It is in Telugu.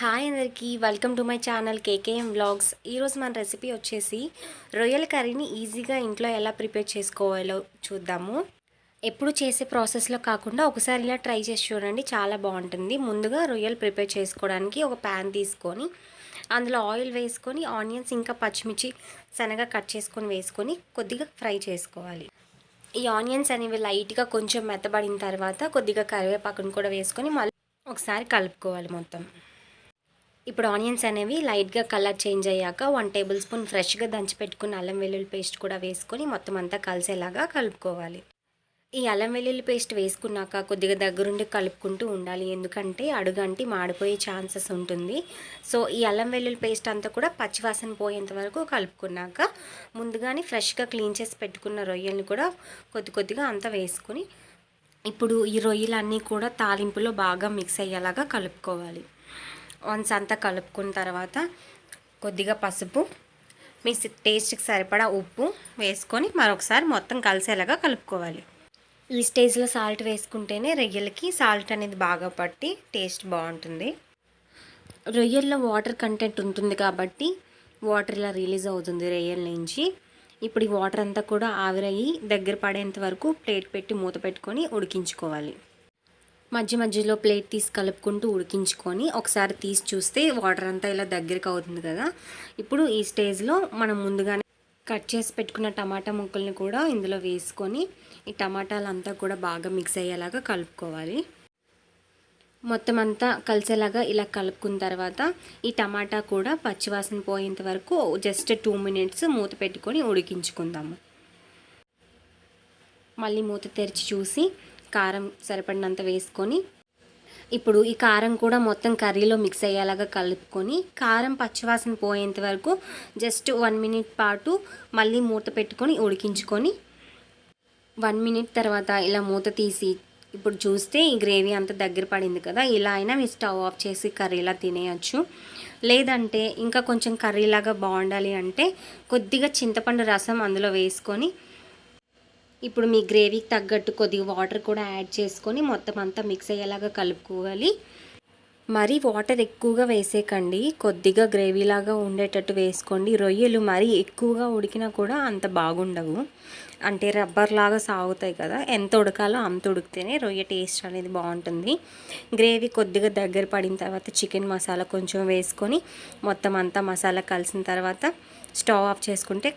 హాయ్ అందరికీ welcome to my channel KKM vlogs. ఈరోజు మన రెసిపీ వచ్చేసి రొయ్యల కర్రీని ఈజీగా ఇంట్లో ఎలా ప్రిపేర్ చేసుకోవాలో చూద్దాము. ఎప్పుడు చేసే ప్రాసెస్లో కాకుండా ఒకసారి ఇలా ట్రై చేసి చూడండి చాలా బాగుంటుంది. ముందుగా రొయ్యలు ప్రిపేర్ చేసుకోవడానికి ఒక ప్యాన్ తీసుకొని అందులో ఆయిల్ వేసుకొని ఆనియన్స్ ఇంకా పచ్చిమిర్చి సన్నగా కట్ చేసుకొని వేసుకొని కొద్దిగా ఫ్రై చేసుకోవాలి. ఈ ఆనియన్స్ అనేవి లైట్గా కొంచెం మెత్తబడిన తర్వాత కొద్దిగా కరివేపాకును కూడా వేసుకొని మళ్ళీ ఒకసారి కలుపుకోవాలి మొత్తం. ఇప్పుడు ఆనియన్స్ అనేవి లైట్గా కలర్ చేంజ్ అయ్యాక వన్ టేబుల్ స్పూన్ ఫ్రెష్గా దంచి పెట్టుకున్న అల్లం వెల్లుల్లి పేస్ట్ కూడా వేసుకొని మొత్తం అంతా కలిసేలాగా కలుపుకోవాలి. ఈ అల్లం వెల్లుల్లి పేస్ట్ వేసుకున్నాక కొద్దిగా దగ్గరుండి కలుపుకుంటూ ఉండాలి. ఎందుకంటే అడుగంటి మాడిపోయే ఛాన్సెస్ ఉంటుంది. సో ఈ అల్లం వెల్లుల్లి పేస్ట్ అంతా కూడా పచ్చివాసన పోయేంత వరకు కలుపుకున్నాక ముందుగానే ఫ్రెష్గా క్లీన్ చేసి పెట్టుకున్న రొయ్యల్ని కూడా కొద్ది కొద్దిగా అంతా వేసుకొని ఇప్పుడు ఈ రొయ్యలన్నీ కూడా తాలింపులో బాగా మిక్స్ అయ్యేలాగా కలుపుకోవాలి. వన్స్ అంతా కలుపుకున్న తర్వాత కొద్దిగా పసుపు మీ టేస్ట్కి సరిపడా ఉప్పు వేసుకొని మరొకసారి మొత్తం కలిసేలాగా కలుపుకోవాలి. ఈ స్టేజ్లో సాల్ట్ వేసుకుంటేనే రొయ్యలకి సాల్ట్ అనేది బాగా పట్టి టేస్ట్ బాగుంటుంది. రొయ్యల్లో వాటర్ కంటెంట్ ఉంటుంది కాబట్టి వాటర్ ఇలా రిలీజ్ అవుతుంది రొయ్యల నుంచి. ఇప్పుడు ఈ వాటర్ అంతా కూడా ఆవిరయ్యి దగ్గర పడేంత వరకు ప్లేట్ పెట్టి మూత పెట్టుకొని ఉడికించుకోవాలి. మధ్య మధ్యలో ప్లేట్ తీసి కలుపుకుంటూ ఉడికించుకొని ఒకసారి తీసి చూస్తే వాటర్ అంతా ఇలా దగ్గరికి అవుతుంది కదా. ఇప్పుడు ఈ స్టేజ్లో మనం ముందుగానే కట్ చేసి పెట్టుకున్న టమాటా ముక్కల్ని కూడా ఇందులో వేసుకొని ఈ టమాటాలంతా కూడా బాగా మిక్స్ అయ్యేలాగా కలుపుకోవాలి. మొత్తం అంతా కలిసేలాగా ఇలా కలుపుకున్న తర్వాత ఈ టమాటా కూడా పచ్చివాసన పోయేంత వరకు జస్ట్ టూ మినిట్స్ మూత పెట్టుకొని ఉడికించుకుందాము. మళ్ళీ మూత తెరిచి చూసి కారం సరిపడినంత వేసుకొని ఇప్పుడు ఈ కారం కూడా మొత్తం కర్రీలో మిక్స్ అయ్యేలాగా కలుపుకొని కారం పచ్చివాసన పోయేంత వరకు జస్ట్ వన్ మినిట్ పాటు మళ్ళీ మూత పెట్టుకొని ఉడికించుకొని వన్ మినిట్ తర్వాత ఇలా మూత తీసి ఇప్పుడు చూస్తే ఈ గ్రేవీ అంత దగ్గర పడింది కదా ఇలా అయినా మీ స్టవ్ ఆఫ్ చేసి కర్రీలా తినేయచ్చు. లేదంటే ఇంకా కొంచెం కర్రీలాగా బాగుండాలి అంటే కొద్దిగా చింతపండు రసం అందులో వేసుకొని ఇప్పుడు మీ గ్రేవీకి తగ్గట్టు కొద్దిగా వాటర్ కూడా యాడ్ చేసుకొని మొత్తం అంతా మిక్స్ అయ్యేలాగా కలుపుకోవాలి. మరీ వాటర్ ఎక్కువగా వేసేకండి. కొద్దిగా గ్రేవీలాగా ఉండేటట్టు వేసుకోండి. రొయ్యలు మరీ ఎక్కువగా ఉడికినా కూడా అంత బాగుండవు. అంటే రబ్బర్ లాగా సాగుతాయి కదా. ఎంత ఉడకాలో అంత ఉడికితేనే రొయ్య టేస్ట్ అనేది బాగుంటుంది. గ్రేవీ కొద్దిగా దగ్గర పడిన తర్వాత చికెన్ మసాలా కొంచెం వేసుకొని మొత్తం అంతా మసాలా కలిసిన తర్వాత స్టవ్ ఆఫ్ చేసుకుంటే